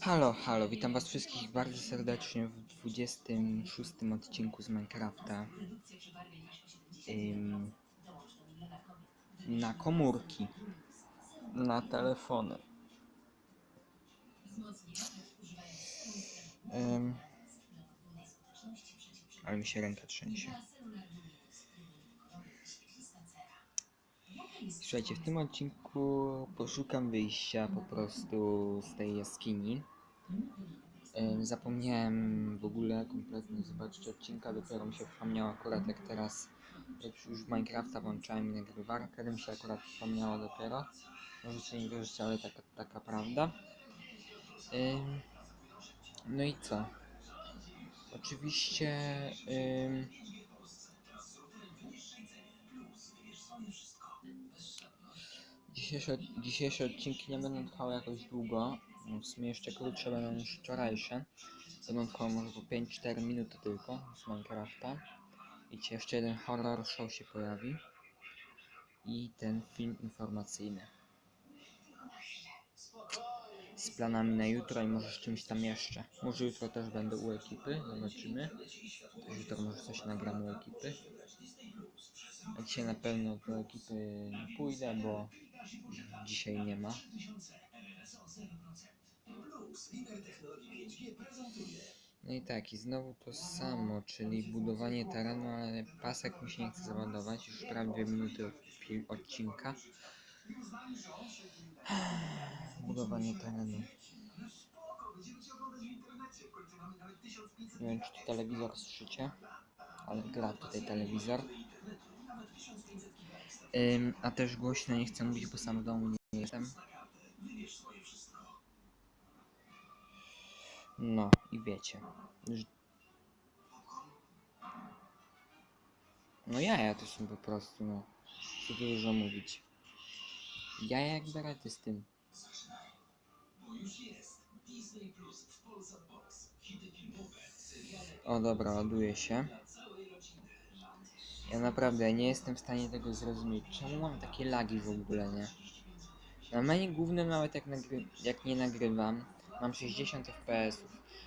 Halo, halo, witam was wszystkich bardzo serdecznie w 26 odcinku z Minecrafta. Ym, na komórki. Na telefony. Ym, ale mi się ręka trzęsie. Słuchajcie, w tym odcinku poszukam wyjścia po prostu z tej jaskini. Zapomniałem w ogóle kompletnie zobaczyć odcinka, dopiero mi się przypomniało akurat jak teraz, jak już Minecrafta włączałem nagrywarkę, to mi się akurat przypomniało dopiero. Możecie nie wierzyć, ale taka, taka prawda. No i co? Oczywiście ym, Dzisiejsze, dzisiejsze odcinki nie będą trwały jakoś długo. W sumie jeszcze krótsze będą niż wczorajsze. Będą trwały może po 5-4 minuty tylko z Minecrafta. I jeszcze jeden horror show się pojawi. I ten film informacyjny. Z planami na jutro i może z czymś tam jeszcze. Może jutro też będę u ekipy, zobaczymy. Jutro może coś nagram u ekipy. A dzisiaj na pewno do ekipy nie pójdę, bo dzisiaj nie ma. No i tak, i znowu to samo, czyli budowanie terenu, ale pasek mi się nie chce załadować, już prawie dwie minuty od film, odcinka. Budowanie terenu. Nie wiem, czy tu telewizor słyszycie, ale gra tutaj telewizor. Ym, a też głośno nie chcę mówić, bo sam w domu nie jestem. No i wiecie. że- No jaja to są po prostu, no. Co tu dużo mówić. Jaja jak berety z tym. O dobra, ładuje się. Ja naprawdę nie jestem w stanie tego zrozumieć. Czemu mam takie lagi w ogóle, nie? Na menu głównym nawet jak, jak nie nagrywam, mam 60 fps.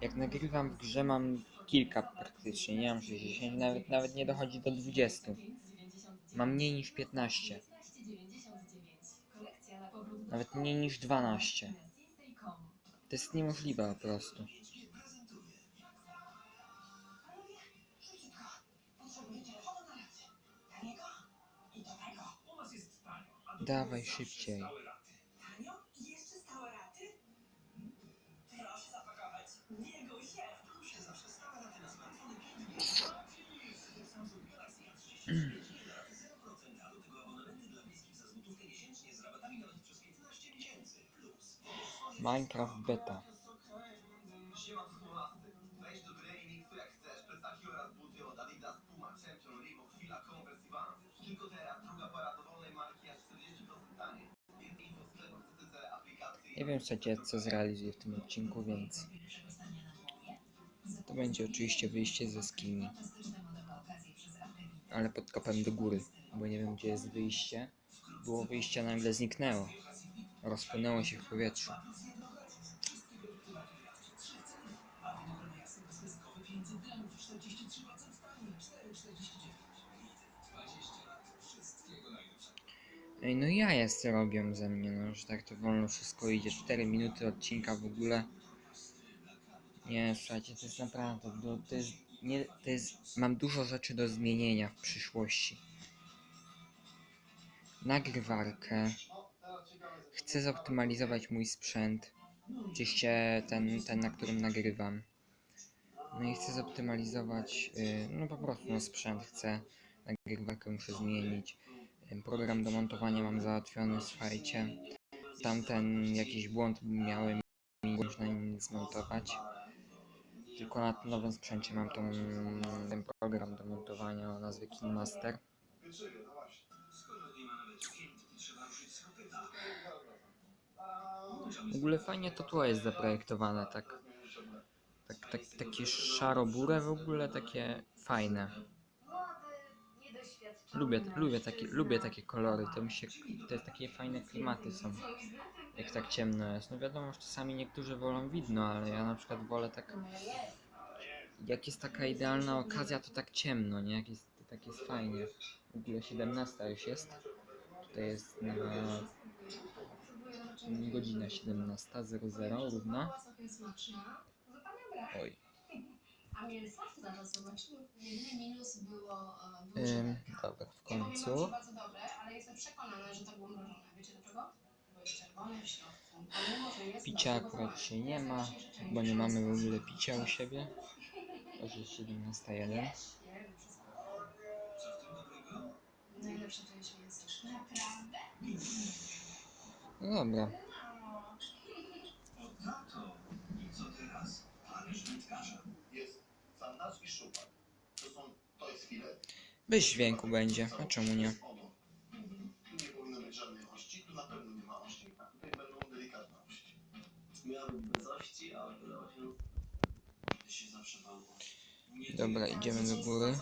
Jak nagrywam w grze mam kilka praktycznie, nie mam 60, nawet, nawet nie dochodzi do 20. Mam mniej niż 15. Nawet mniej niż 12. To jest niemożliwe po prostu. Dawaj szybciej. Tanio? Jeszcze stałe raty? Proszę zapakować. Nie bój się. Proszę zawsze stałe raty na smartfony pięknie. Samsung Galaxy A35 0%, a do tego abonamenty dla bliskich za złotówkę miesięcznie z rabatami nawet przez 15 miesięcy. Plus. Minecraft beta. Siema tu Smolasty. Wejdź do gry i miksuj jak chcesz. Plecaki oraz buty od Adidas, Puma, Champion, Reebok, Fila, Converse i Vans. Tylko teraz druga para Nie wiem słuchajcie co zrealizuję w tym odcinku, więc to będzie oczywiście wyjście ze skini. Ale pod kopem do góry, bo nie wiem gdzie jest wyjście. Było wyjście, nagle zniknęło. Rozpłynęło się w powietrzu. Ej, no ja jest robią ze mnie, no, że tak to wolno wszystko idzie. 4 minuty odcinka w ogóle. Nie, słuchajcie, to jest naprawdę, to, to jest, nie, to jest, mam dużo rzeczy do zmienienia w przyszłości. Nagrywarkę. Chcę zoptymalizować mój sprzęt. Oczywiście ten, ten, na którym nagrywam. No i chcę zoptymalizować, yy, no po prostu no, sprzęt chcę. Nagrywarkę muszę zmienić. Program do montowania mam załatwiony, słuchajcie. Tamten jakiś błąd miałem można nic zmontować. Tylko na nowym sprzęcie mam tą, ten program do montowania o nazwie KeyMaster. W ogóle fajnie to tło jest zaprojektowane, tak. Tak, tak, takie szaro-burę w ogóle, takie fajne. Lubię, lubię, takie, lubię takie kolory, to mi się, jest takie fajne klimaty są. Jak tak ciemno jest. No wiadomo, że czasami niektórzy wolą widno, ale ja na przykład wolę tak... Jak jest taka idealna okazja, to tak ciemno, nie? Jak jest, tak jest fajnie. W ogóle 17 już jest. Tutaj jest na godzina 17.00 równa. Oj. Ym, dobra, w końcu. to Picia akurat dzisiaj nie to ma, bo nie mamy w ogóle picia u siebie. Aż jest 17.01. Wiesz? Nie wiem, wszystko. Co w tym dobrego? Najlepsze to jest. Naprawdę? Dobra. Się... Ty się zawsze bał. Nie Dobra, idziemy do góry.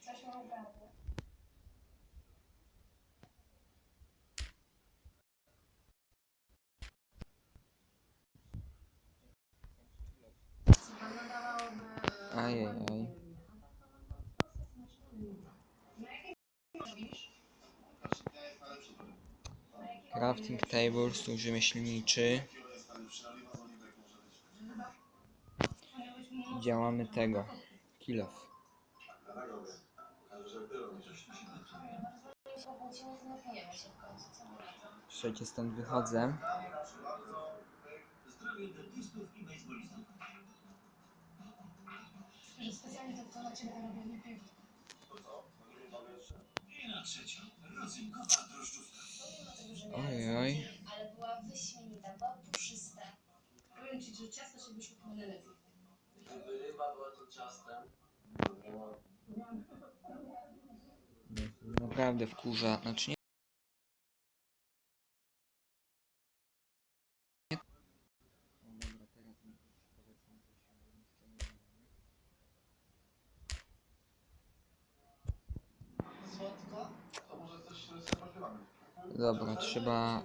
Coś mam naprawdę. Do ryby. Crafting table, stół rzemieślniczy. Filet jest najlepszy, naliwa z oliwek Że specjalnie to, to dla ciebie robię. To? Na mamy jeszcze. I na trzecią. Rodzynkowa drożdżówka. Oj, oj. Ale była wyśmienita, była puszysta. Powiem ci, że ciasto się wyszło po lepiej. Gdyby ryba była to ciastem. Naprawdę wkurza. Znaczy nie. Słodko? To może coś sobie pośpiewamy. Dobra, trzeba.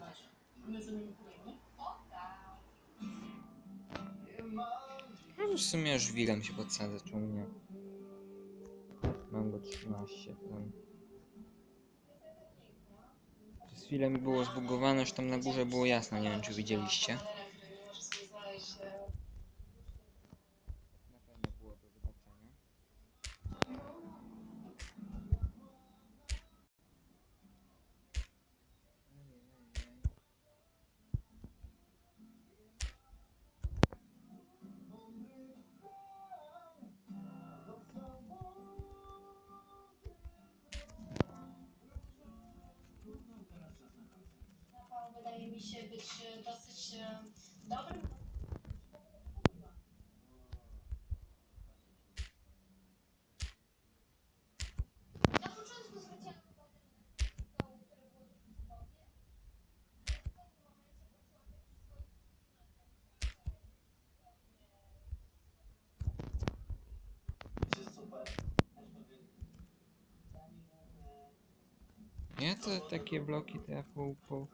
No w sumie już wirem się podsadzę, czemu nie? Mam go 13 tam. Przez chwilę mi było zbugowane, że tam na górze było jasno, nie wiem czy widzieliście. Momencie poczułam, jak Jest super. Ja to takie bloki to ja po, po,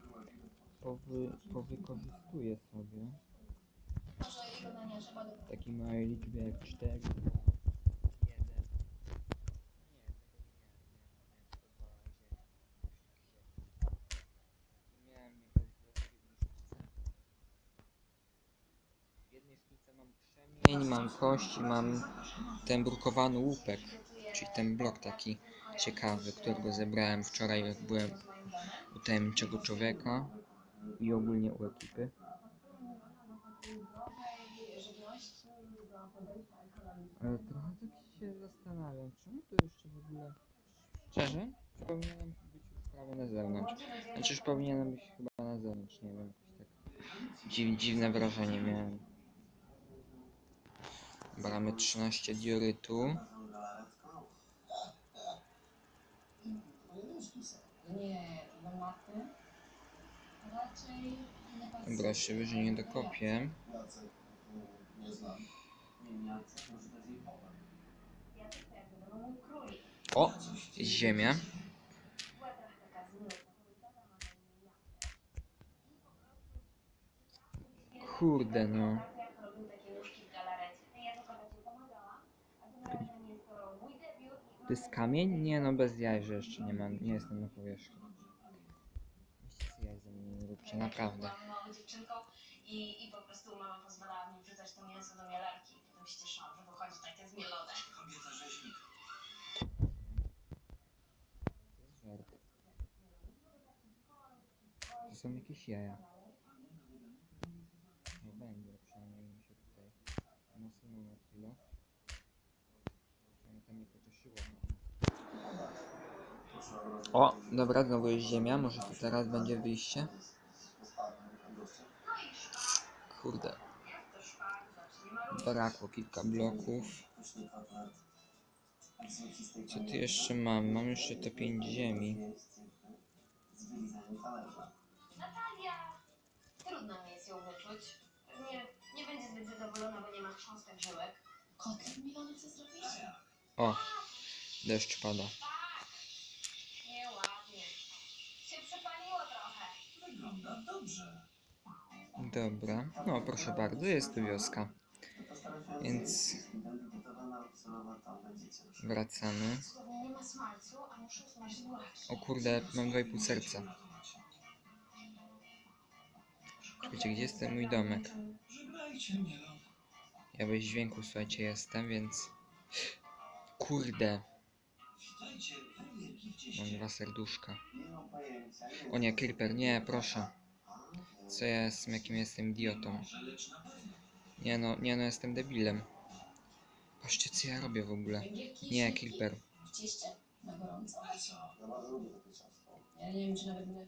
powy, powykorzystuję sobie. W takiej małej liczbie jak 4, 2, 1. Miałem jakoś w jednej sztuce mam krzemień, mam kość i mam ten brukowany łupek, czyli ten blok taki ciekawy, którego zebrałem wczoraj jak byłem u tajemniczego człowieka i ogólnie u ekipy. Ale trochę tak się zastanawiam, czemu to jeszcze w ogóle... Szczerze? Powinienem być prawie na zewnątrz? Znaczy już powinienem być chyba na zewnątrz, nie wiem, tak dziw, dziwne wrażenie miałem. Bramy 13 diorytu. Nie, do maty. Raczej nie pasuje. Dobra, się wyżej nie dokopię. Jacek. mm, Nie znam. Nie, Jacek, może to jest jej powód. Ja też tak, no mój królik. O, ziemia. Była trochę taka zmyłka. Kurde no. Jak robił takie nóżki w galarecie. Ja tylko tacie pomagałam, a tym razem jest to jest kamień? Nie no, bez jaj, że jeszcze nie mam, nie jestem na powierzchni. Naprawdę. Byłam małą dziewczynką i, i po prostu mama pozwalała mi wrzucać to mięso do mielarki. I potem się cieszyłam, że wychodzi takie zmielone. Kobieta rzeźnik. To są jakieś jaja. No węgiel przynajmniej mi się tutaj nasunął na chwilę. Przynajmniej tam nie potoszyło. O, dobra, znowu jest ziemia, może tu teraz będzie wyjście? Kurde, brakło kilka bloków. Co tu jeszcze mam? Mam jeszcze te pięć ziemi. Natalia! Trudno mi jest ją wyczuć. Pewnie nie będzie zbyt zadowolona, bo nie ma chrząstek żyłek. Kotlet milony chce zrobić? O, deszcz pada. Tak! Nieładnie. Się przepaliło trochę. Wygląda dobrze. Dobra, no proszę bardzo, jest tu wioska. Więc wracamy. O kurde, mam 2,5 serca. Czekajcie, gdzie jest ten mój domek? Ja bez dźwięku, słuchajcie, jestem, więc... Kurde, mam dwa serduszka. O nie, Creeper, nie, proszę. Co ja jestem, jakim jestem idiotą. Nie no, nie no, jestem debilem. Patrzcie, co ja robię w ogóle. Nie, bym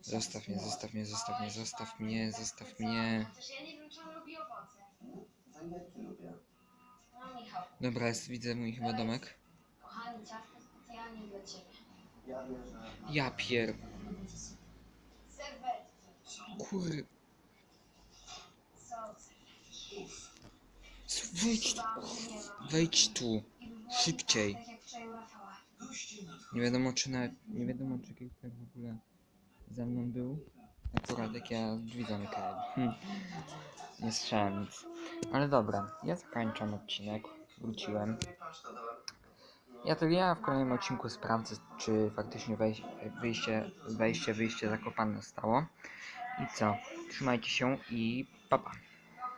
Zostaw mnie, zostaw mnie, zostaw mnie, zostaw mnie, zostaw mnie. Dobra, jest, widzę mój chyba domek. Ja pier... Kur... Nie ma. wejdź tu. Szybciej. Nie wiadomo czy na... Nie wiadomo czy Creeper w ogóle ze mną był. Akurat jak ja drzwi zamykałem. Hm. Nie słyszałem nic. Ale dobra, ja zakończam odcinek. Wróciłem. Ja to ja w kolejnym odcinku sprawdzę, czy faktycznie wejś, wyjście, wejście, wyjście zakopane stało. I co? Trzymajcie się i pa pa.